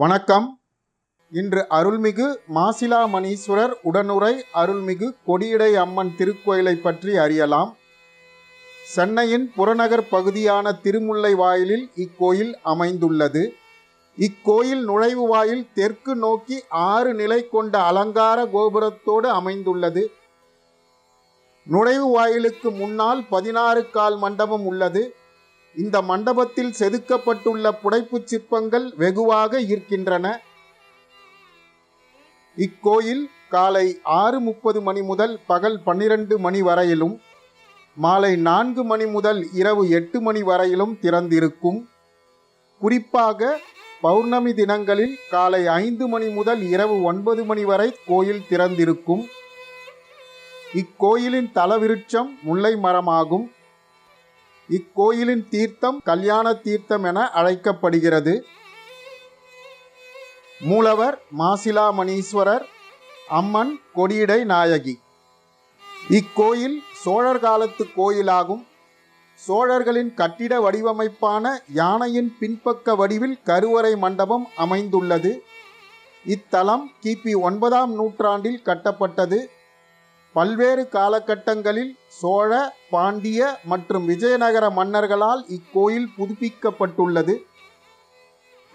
வணக்கம். இன்று அருள்மிகு மாசிலாமணீஸ்வரர் உடனுரை அருள்மிகு கொடியடை அம்மன் திருக்கோயிலை பற்றி அறியலாம். சென்னையின் புறநகர் பகுதியான திருமுல்லை வாயிலில் இக்கோயில் அமைந்துள்ளது. இக்கோயில் நுழைவு வாயில் தெற்கு நோக்கி ஆறு நிலை கொண்ட அலங்கார கோபுரத்தோடு அமைந்துள்ளது. நுழைவு வாயிலுக்கு முன்னால் பதினாறு கால் மண்டபம் உள்ளது. இந்த மண்டபத்தில் செதுக்கப்பட்டுள்ள புடைப்புச் சிற்பங்கள் வெகுவாக ஈர்க்கின்றன. இக்கோயில் காலை ஆறு முப்பது மணி முதல் பகல் பன்னிரண்டு மணி வரையிலும் மாலை நான்கு மணி முதல் இரவு எட்டு மணி வரையிலும் திறந்திருக்கும். குறிப்பாக பௌர்ணமி தினங்களில் காலை ஐந்து மணி முதல் இரவு ஒன்பது மணி வரை கோயில் திறந்திருக்கும். இக்கோயிலின் தலவிருட்சம் முல்லை மரமாகும் இக்கோயிலின் தீர்த்தம் கல்யாண தீர்த்தம் என அழைக்கப்படுகிறது. மூலவர் மாசிலாமணீஸ்வரர் அம்மன் கொடியடை நாயகி. இக்கோயில் சோழர் காலத்து கோயிலாகும். சோழர்களின் கட்டிட வடிவமைப்பான யானையின் பின்பக்க வடிவில் கருவறை மண்டபம் அமைந்துள்ளது. இத்தலம் கிபி ஒன்பதாம் நூற்றாண்டில் கட்டப்பட்டது. பல்வேறு காலகட்டங்களில் சோழ பாண்டிய மற்றும் விஜயநகர மன்னர்களால் இக்கோயில் புதுப்பிக்கப்பட்டுள்ளது.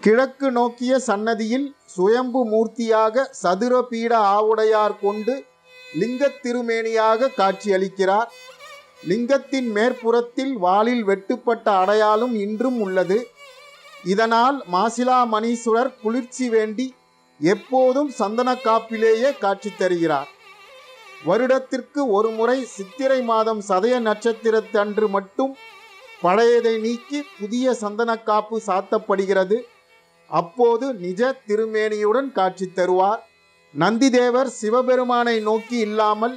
கிழக்கு நோக்கிய சன்னதியில் சுயம்பு மூர்த்தியாக சதுர பீட ஆவுடையார் கொண்டு லிங்கத் திருமேனியாக காட்சியளிக்கிறார். லிங்கத்தின் மேற்புறத்தில் வாளில் வெட்டுப்பட்ட அடையாளம் இன்றும் உள்ளது. இதனால் மாசிலா மணீஸ்வரர் குளிர்ச்சி வேண்டி எப்போதும் சந்தன காப்பிலேயே காட்சி தருகிறார். வருடத்திற்கு ஒரு முறை சித்திரை மாதம் சதய நட்சத்திரத்தன்று மட்டும் பழையதை நீக்கி புதிய சந்தனக்காப்பு சாத்தப்படுகிறது. அப்போது நிஜ திருமேனியுடன் காட்சி தருவார். நந்திதேவர் சிவபெருமானை நோக்கி இல்லாமல்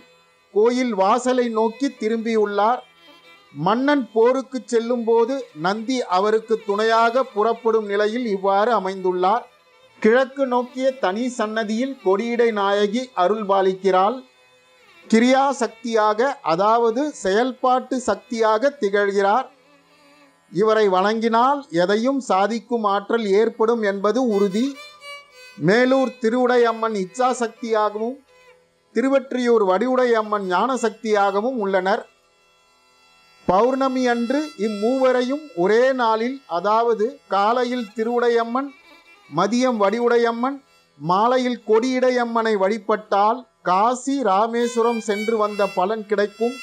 கோயில் வாசலை நோக்கி திரும்பியுள்ளார். மன்னன் போருக்கு செல்லும் போது நந்தி அவருக்கு துணையாக புறப்படும் நிலையில் இவ்வாறு அமைந்துள்ளார். கிழக்கு நோக்கிய தனி சன்னதியில் கொடியிடை நாயகி அருள்பாலிக்கிறாள். கிரியா சக்தியாக அதாவது செயல்பாட்டு சக்தியாக திகழ்கிறார். இவரை வணங்கினால் எதையும் சாதிக்கும் ஆற்றல் ஏற்படும் என்பது உறுதி. மேலூர் திருவுடையம்மன் இச்சா சக்தியாகவும் திருவெற்றியூர் வடிவுடையம்மன் ஞான சக்தியாகவும் உள்ளனர். பௌர்ணமி அன்று இம்மூவரையும் ஒரே நாளில் அதாவது காலையில் திருவுடையம்மன் மதியம் வடிவுடையம்மன் மாலையில் கொடியிடையம்மனை வழிபட்டால் காசி ராமேஸ்வரம் சென்று வந்த பலன் கிடைக்கும்.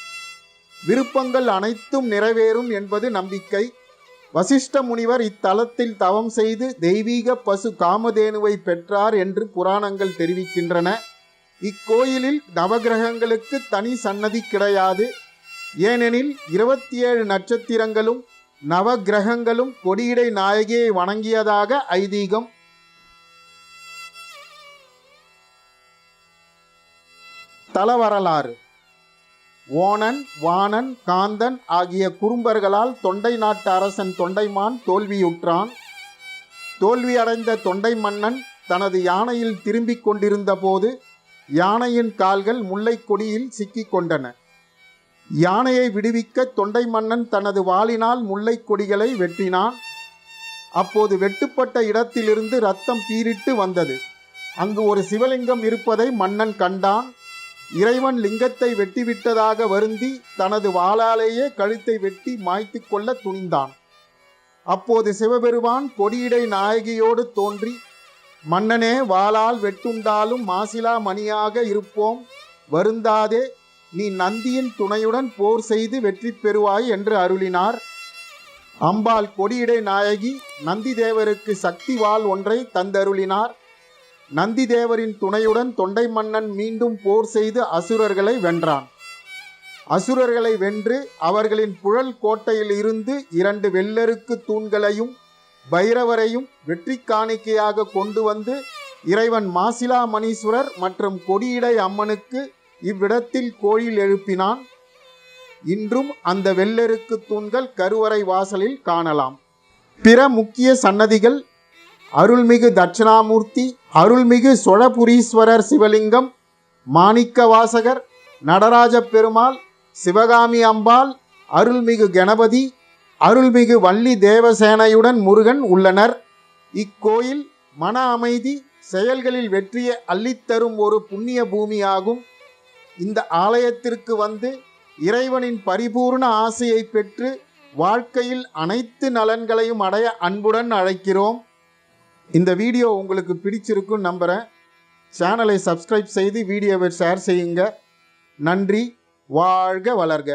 விருப்பங்கள் அனைத்தும் நிறைவேறும் என்பது நம்பிக்கை. வசிஷ்ட முனிவர் இத்தலத்தில் தவம் செய்து தெய்வீக பசு காமதேனுவை பெற்றார் என்று புராணங்கள் தெரிவிக்கின்றன. இக்கோயிலில் நவகிரகங்களுக்கு தனி சன்னதி கிடையாது. ஏனெனில் இருபத்தி ஏழு நட்சத்திரங்களும் நவகிரகங்களும் கொடியிடை நாயகியை வணங்கியதாக ஐதீகம். தலவரலாறு ஓணன் வாணன் காந்தன் ஆகிய குறும்பர்களால் தொண்டை நாட்டு அரசன் தொண்டைமான் தோல்வியுற்றான். தோல்வியடைந்த தொண்டை மன்னன் தனது யானையில் திரும்பிக் கொண்டிருந்த போது யானையின் கால்கள் முல்லை கொடியில் சிக்கிக் கொண்டன. யானையை விடுவிக்க தொண்டை மன்னன் தனது வாளினால் முல்லை கொடிகளை வெட்டினான். அப்போது வெட்டுப்பட்ட இடத்திலிருந்து ரத்தம் பீரிட்டு வந்தது. அங்கு ஒரு சிவலிங்கம் இருப்பதை மன்னன் கண்டான். இறைவன் லிங்கத்தை வெட்டிவிட்டதாக வருந்தி தனது வாளாலேயே கழுத்தை வெட்டி மாய்த்து கொள்ள துணிந்தான். அப்போது சிவபெருமான் கொடியிடை நாயகியோடு தோன்றி மன்னனே வாளால் வெட்டுண்டாலும் மாசிலா மணியாக இருப்போம். வருந்தாதே நீ நந்தியின் துணையுடன் போர் செய்து வெற்றி பெறுவாய் என்று அருளினார். அம்பாள் கொடியிடை நாயகி நந்தி தேவருக்கு சக்தி வாள் ஒன்றை தந்தருளினார். நந்தி தேவரின் துணையுடன் தொண்டை மன்னன் மீண்டும் போர் செய்து அசுரர்களை வென்றான். அசுரர்களை வென்று அவர்களின் புழல் கோட்டையில் இருந்து இரண்டு வெள்ளருக்கு தூண்களையும் பைரவரையும் வெற்றி காணிக்கையாக கொண்டு வந்து இறைவன் மாசிலா மணீஸ்வரர் மற்றும் கொடியிடை அம்மனுக்கு இவ்விடத்தில் கோயில் எழுப்பினான். இன்றும் அந்த வெள்ளெருக்கு தூண்கள் கருவறை வாசலில் காணலாம். பிற முக்கிய சன்னதிகள் அருள்மிகு தட்சிணாமூர்த்தி அருள்மிகு சொழபுரீஸ்வரர் சிவலிங்கம் மாணிக்க வாசகர் நடராஜ பெருமாள் சிவகாமி அம்பாள் அருள்மிகு கணபதி அருள்மிகு வள்ளி தேவசேனையுடன் முருகன் உள்ளனர். இக்கோயில் மன அமைதி செயல்களில் வெற்றியை அள்ளித்தரும் ஒரு புண்ணிய பூமியாகும். இந்த ஆலயத்திற்கு வந்து இறைவனின் பரிபூர்ண ஆசையை பெற்று வாழ்க்கையில் அனைத்து நலன்களையும் அடைய அன்புடன் அழைக்கிறோம். இந்த வீடியோ உங்களுக்கு பிடிச்சிருக்குன்னு நம்புகிறேன் சேனலை சப்ஸ்கிரைப் செய்து வீடியோவை ஷேர் செய்யுங்க. நன்றி வாழ்க வளர்க.